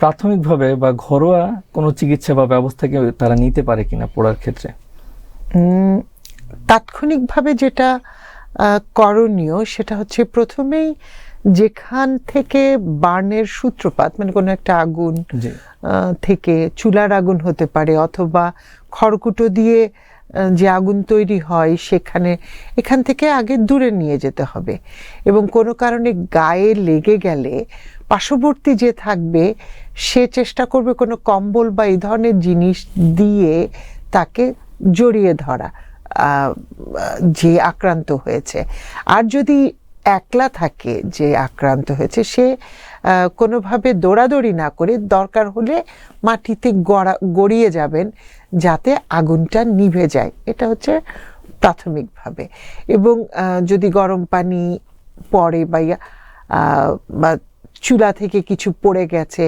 প্রাথমিকভাবে বা ঘরোয়া কোনো চিকিৎসা বা ব্যবস্থা কি তারা নিতে পারে কিনা পড়ার ক্ষেত্রে? তাৎক্ষণিকভাবে যেটা করণীয় সেটা হচ্ছে প্রথমেই যেখান থেকে বার্নের সূত্রপাত মানে কোনো একটা আগুন থেকে চুলার আগুন হতে পারে অথবা খড়কুটো দিয়ে যে আগুন তৈরি হয় সেখানে, এখান থেকে আগে দূরে নিয়ে যেতে হবে। এবং কোনো কারণে গায়ে লেগে গেলে পার্শ্ববর্তী যে থাকবে, সে চেষ্টা করবে কোনো কম্বল বা এই ধরনের জিনিস দিয়ে তাকে জড়িয়ে ধরা যে আক্রান্ত হয়েছে। আর যদি একলা থাকে যে আক্রান্ত হয়েছে, সে কোনোভাবে দৌড়াদৌড়ি না করে দরকার হলে মাটিতে গড়া, গড়িয়ে যাবেন যাতে আগুনটা নিভে যায়। এটা হচ্ছে প্রাথমিকভাবে। এবং যদি গরম পানি পড়ে বা বা চুলা থেকে কিছু পড়ে গেছে,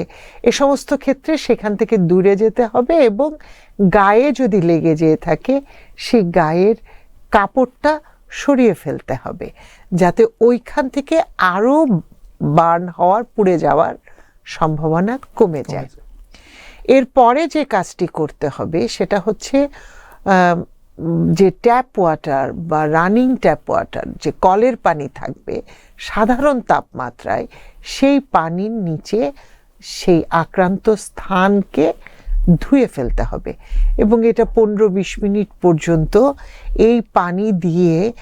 এ সমস্ত ক্ষেত্রে সেখান থেকে দূরে যেতে হবে এবং গায়ে যদি লেগে যেয়ে থাকে সেই গায়ের কাপড়টা সরিয়ে ফেলতে হবে যাতে ওইখান থেকে আরও বার্ন হওয়ার পুড়ে যাওয়ার সম্ভাবনা কমে যায়। এরপরে যে কাজটি করতে হবে সেটা হচ্ছে যে ট্যাপ ওয়াটার বা রানিং ট্যাপ ওয়াটার যে কলের পানি থাকবে সাধারণ তাপমাত্রায় সেই পানির নিচে সেই আক্রান্ত স্থানকে ধুয়ে ফেলতে হবে। এবং এটা পনেরো বিশ মিনিট পর্যন্ত এই পানি দিয়ে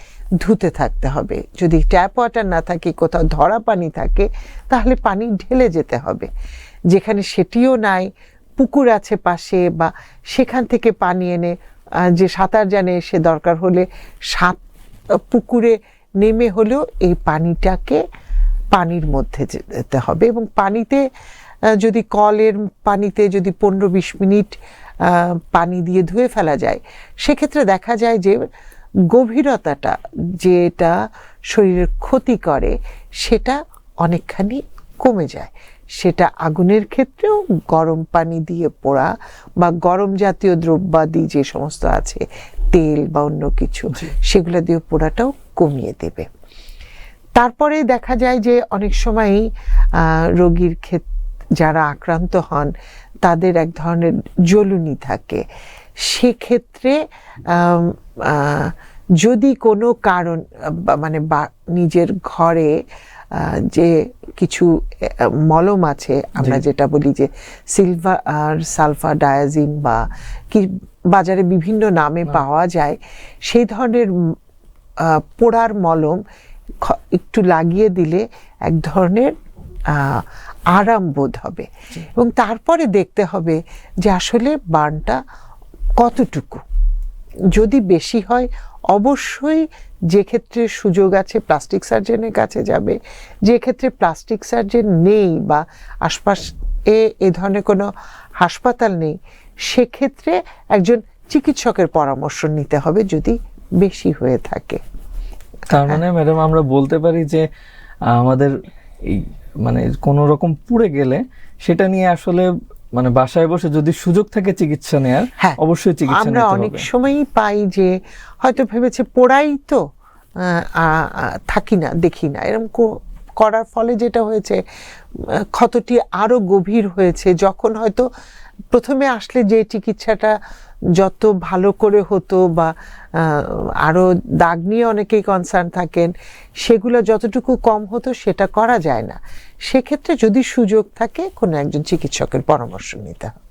ধুতে থাকতে হবে। যদি ট্যাপ ওয়াটার না থাকে, কোথাও ধরা পানি থাকে, তাহলে পানি ঢেলে যেতে হবে। যেখানে সেটিও নাই, পুকুর আছে পাশে বা সেখান থেকে পানি এনে যে সাঁতার জানে সে দরকার হলে সাত পুকুরে নেমে হলেও এই পানিটাকে পানির মধ্যে যেতে হবে। এবং পানিতে যদি কলের পানিতে যদি পনেরো বিশ মিনিট পানি দিয়ে ধুয়ে ফেলা যায় সেক্ষেত্রে দেখা যায় যে গভীরতাটা যেটা শরীরের ক্ষতি করে সেটা অনেকখানি কমে যায়। সেটা আগুনের ক্ষেত্রেও গরম পানি দিয়ে পোড়া বা গরম জাতীয় দ্রব্যাদি যে সমস্ত আছে তেল বা অন্য কিছু সেগুলো দিয়ে পোড়াটাও কমিয়ে দেবে। তারপরে দেখা যায় যে অনেক সময়ই রোগীর ক্ষেত যারা আক্রান্ত হন তাদের এক ধরনের জ্বলুনি থাকে। সেক্ষেত্রে যদি কোনো কারণ মানে বা- নিজের ঘরে যে কিছু মলম আছে আমরা যেটা বলি যে সিলভার আর সালফার ডায়াজিন বা কি বাজারে বিভিন্ন নামে পাওয়া যায় সেই ধরনের পোড়ার মলম একটু লাগিয়ে দিলে এক ধরনের আরাম বোধ হবে। এবং তারপরে দেখতে হবে যে আসলে বার্নটা কতটুকু। যদি বেশি হয় অবশ্যই যে ক্ষেত্রে সুযোগ আছে প্লাস্টিক সার্জনের কাছে যাবে। যে ক্ষেত্রে প্লাস্টিক সার্জন নেই বা আশপাশ এ এ ধরনের কোনো হাসপাতাল নেই সেক্ষেত্রে একজন চিকিৎসকের পরামর্শ নিতে হবে যদি বেশি হয়ে থাকে। তার মানে ম্যাডাম আমরা বলতে পারি যে আমাদের এই মানে কোনো রকম পুড়ে গেলে সেটা নিয়ে আসলে মানে বাসায় বসে যদি সুযোগ থাকে চিকিৎসা নেয়ার হ্যাঁ, অবশ্যই চিকিৎসা আমরা অনেক সময়ই পাই যে হয়তো ভেবেছে পোড়াই তো থাকি না দেখি না। এরকম করার ফলে যেটা হয়েছে ক্ষতটি আরও গভীর হয়েছে। যখন হয়তো প্রথমে আসলে যে চিকিৎসাটা যত ভালো করে হতো বা আরও দাগ নিয়ে অনেকেই কনসার্ন থাকেন, সেগুলো যতটুকু কম হতো সেটা করা যায় না। সেক্ষেত্রে যদি সুযোগ থাকে, কোনো একজন চিকিৎসকের পরামর্শ নিতে হবে।